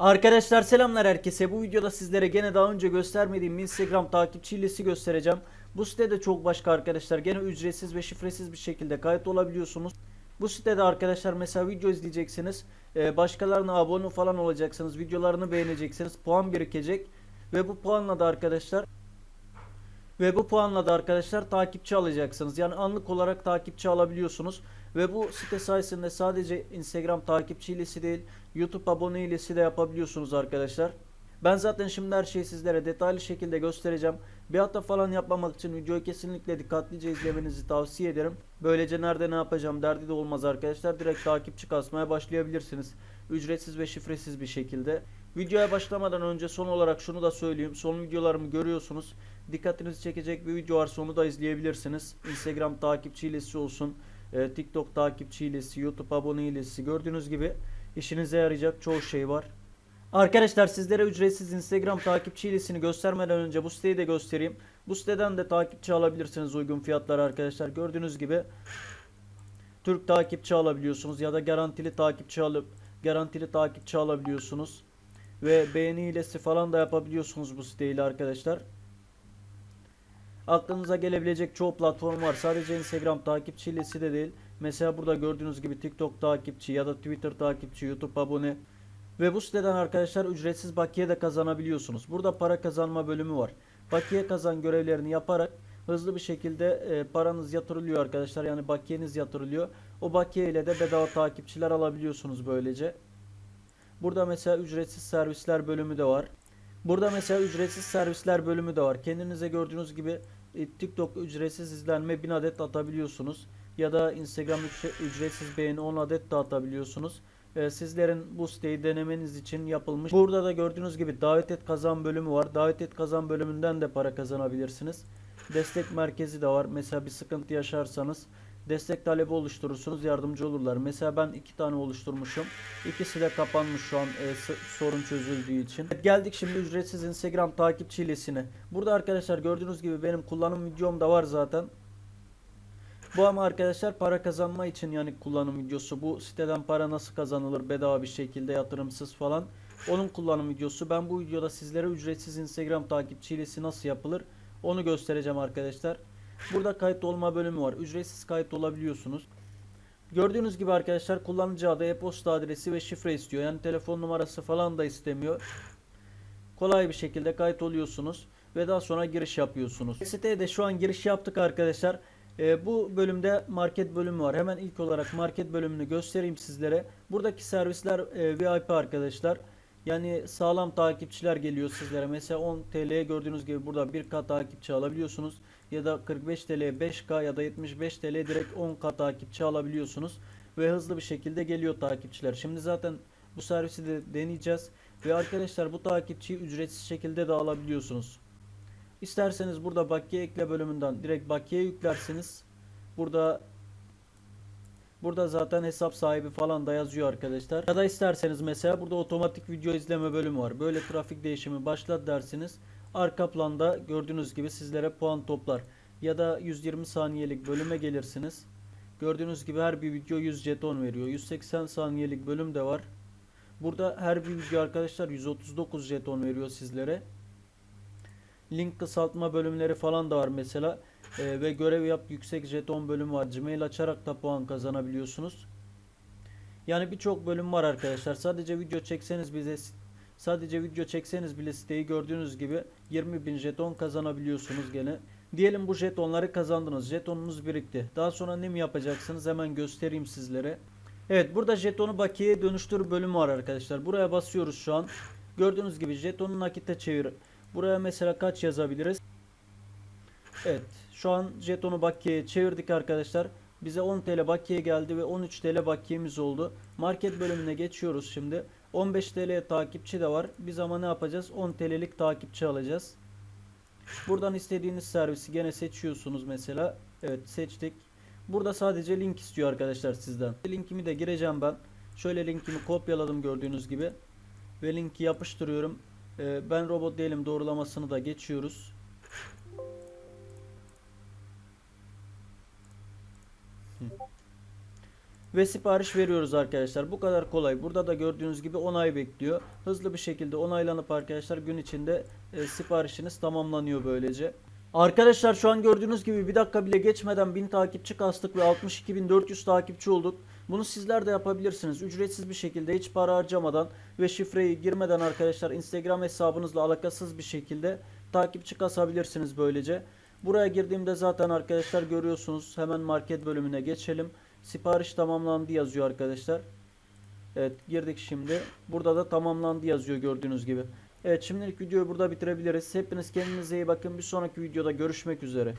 Arkadaşlar selamlar herkese. Bu videoda sizlere gene daha önce göstermediğim Instagram takipçi hilesi göstereceğim. Bu sitede çok başka arkadaşlar. Gene ücretsiz ve şifresiz bir şekilde kayıt olabiliyorsunuz. Bu sitede arkadaşlar mesela video izleyeceksiniz. Ee, başkalarına abone falan olacaksınız. Videolarını beğeneceksiniz. Puan birikecek. Ve bu puanla da arkadaşlar ve bu puanla da arkadaşlar takipçi alacaksınız. Yani anlık olarak takipçi alabiliyorsunuz. Ve bu site sayesinde sadece Instagram takipçi hilesi değil, YouTube abone hilesi de yapabiliyorsunuz arkadaşlar. Ben zaten şimdi her şeyi sizlere detaylı şekilde göstereceğim. Bir hata falan yapmamak için videoyu kesinlikle dikkatlice izlemenizi tavsiye ederim. Böylece nerede ne yapacağım derdi de olmaz arkadaşlar. Direkt takipçi kasmaya başlayabilirsiniz. Ücretsiz ve şifresiz bir şekilde. Videoya başlamadan önce son olarak şunu da söyleyeyim. Son videolarımı görüyorsunuz. Dikkatinizi çekecek bir video varsa onu da izleyebilirsiniz. Instagram takipçi hilesi olsun. e, TikTok takipçi hilesi, YouTube abone hilesi. Gördüğünüz gibi işinize yarayacak çoğu şey var. Arkadaşlar sizlere ücretsiz Instagram takipçi hilesini göstermeden önce bu siteyi de göstereyim. Bu siteden de takipçi alabilirsiniz uygun fiyatlara arkadaşlar. Gördüğünüz gibi Türk takipçi alabiliyorsunuz ya da garantili takipçi alıp garantili takipçi alabiliyorsunuz. Ve beğeni hilesi falan da yapabiliyorsunuz bu siteyle arkadaşlar. Aklınıza gelebilecek çoğu platform var. Sadece Instagram takipçi hilesi de değil. Mesela burada gördüğünüz gibi TikTok takipçi ya da Twitter takipçi, YouTube abone. Ve bu siteden arkadaşlar ücretsiz bakiye de kazanabiliyorsunuz. Burada para kazanma bölümü var. Bakiye kazan görevlerini yaparak hızlı bir şekilde e, paranız yatırılıyor arkadaşlar. Yani bakiyeniz yatırılıyor. O bakiye ile de bedava takipçiler alabiliyorsunuz böylece. Burada mesela ücretsiz servisler bölümü de var. Burada mesela ücretsiz servisler bölümü de var. Kendinize gördüğünüz gibi e, TikTok ücretsiz izlenme 1000 adet atabiliyorsunuz. Ya da Instagram ücre- ücretsiz beğeni 10 adet de atabiliyorsunuz. E, sizlerin bu siteyi denemeniz için yapılmış. Burada da gördüğünüz gibi davet et kazan bölümü var. Davet et kazan bölümünden de para kazanabilirsiniz. Destek merkezi de var. Mesela bir sıkıntı yaşarsanız destek talebi oluşturursunuz yardımcı olurlar. Mesela ben iki tane oluşturmuşum. İkisi de kapanmış şu an e, sorun çözüldüğü için. Evet, geldik şimdi ücretsiz Instagram hilesine. Burada arkadaşlar gördüğünüz gibi benim kullanım videom da var zaten. Bu ama arkadaşlar para kazanma için yani kullanım videosu. Bu siteden para nasıl kazanılır bedava bir şekilde yatırımsız falan. Onun kullanım videosu. Ben bu videoda sizlere ücretsiz Instagram takipçi hilesi nasıl yapılır onu göstereceğim arkadaşlar. Burada kayıt olma bölümü var. Ücretsiz kayıt olabiliyorsunuz. Gördüğünüz gibi arkadaşlar kullanıcı adı, e-posta adresi ve şifre istiyor. Yani telefon numarası falan da istemiyor. Kolay bir şekilde kayıt oluyorsunuz ve daha sonra giriş yapıyorsunuz. Siteye de şu an giriş yaptık arkadaşlar. Ee, bu bölümde market bölümü var. Hemen ilk olarak market bölümünü göstereyim sizlere. Buradaki servisler e, VIP arkadaşlar. Yani sağlam takipçiler geliyor sizlere. Mesela 10 TL'ye gördüğünüz gibi burada 1K takipçi alabiliyorsunuz. Ya da 45 TL'ye 5K ya da 75 TL direkt 10K takipçi alabiliyorsunuz. Ve hızlı bir şekilde geliyor takipçiler. Şimdi zaten bu servisi de deneyeceğiz. Ve arkadaşlar bu takipçiyi ücretsiz şekilde de alabiliyorsunuz. İsterseniz burada bakiye ekle bölümünden direkt bakiye yüklersiniz. Burada Burada zaten hesap sahibi falan da yazıyor arkadaşlar. Ya da isterseniz mesela burada otomatik video izleme bölümü var. Böyle trafik değişimi başlat dersiniz. Arka planda gördüğünüz gibi sizlere puan toplar. Ya da 120 saniyelik bölüme gelirsiniz. Gördüğünüz gibi her bir video 100 jeton veriyor. 180 saniyelik bölüm de var. Burada her bir video arkadaşlar 139 jeton veriyor sizlere. Link kısaltma bölümleri falan da var mesela. Ee, ve görev yap yüksek jeton bölümü var. Gmail açarak da puan kazanabiliyorsunuz. Yani birçok bölüm var arkadaşlar. Sadece video çekseniz bize sadece video çekseniz bile siteyi gördüğünüz gibi 20.000 jeton kazanabiliyorsunuz gene. Diyelim bu jetonları kazandınız. Jetonunuz birikti. Daha sonra ne mi yapacaksınız? Hemen göstereyim sizlere. Evet burada jetonu bakiyeye dönüştür bölümü var arkadaşlar. Buraya basıyoruz şu an. Gördüğünüz gibi jetonu nakite çevir. Buraya mesela kaç yazabiliriz? Evet. Şu an jetonu bakiyeye çevirdik arkadaşlar. Bize 10 TL bakiye geldi ve 13 TL bakiyemiz oldu. Market bölümüne geçiyoruz şimdi. 15 TL takipçi de var. Biz ama ne yapacağız? 10 TL'lik takipçi alacağız. Buradan istediğiniz servisi gene seçiyorsunuz mesela. Evet seçtik. Burada sadece link istiyor arkadaşlar sizden. Linkimi de gireceğim ben. Şöyle linkimi kopyaladım gördüğünüz gibi. Ve linki yapıştırıyorum. Ee, ben robot değilim doğrulamasını da geçiyoruz. Ve sipariş veriyoruz arkadaşlar. Bu kadar kolay. Burada da gördüğünüz gibi onay bekliyor. Hızlı bir şekilde onaylanıp arkadaşlar gün içinde e, siparişiniz tamamlanıyor böylece. Arkadaşlar şu an gördüğünüz gibi bir dakika bile geçmeden 1000 takipçi kastık ve 62.400 takipçi olduk. Bunu sizler de yapabilirsiniz. Ücretsiz bir şekilde hiç para harcamadan ve şifreyi girmeden arkadaşlar Instagram hesabınızla alakasız bir şekilde takipçi kasabilirsiniz böylece. Buraya girdiğimde zaten arkadaşlar görüyorsunuz. Hemen market bölümüne geçelim. Sipariş tamamlandı yazıyor arkadaşlar. Evet girdik şimdi. Burada da tamamlandı yazıyor gördüğünüz gibi. Evet şimdilik videoyu burada bitirebiliriz. Hepiniz kendinize iyi bakın. Bir sonraki videoda görüşmek üzere.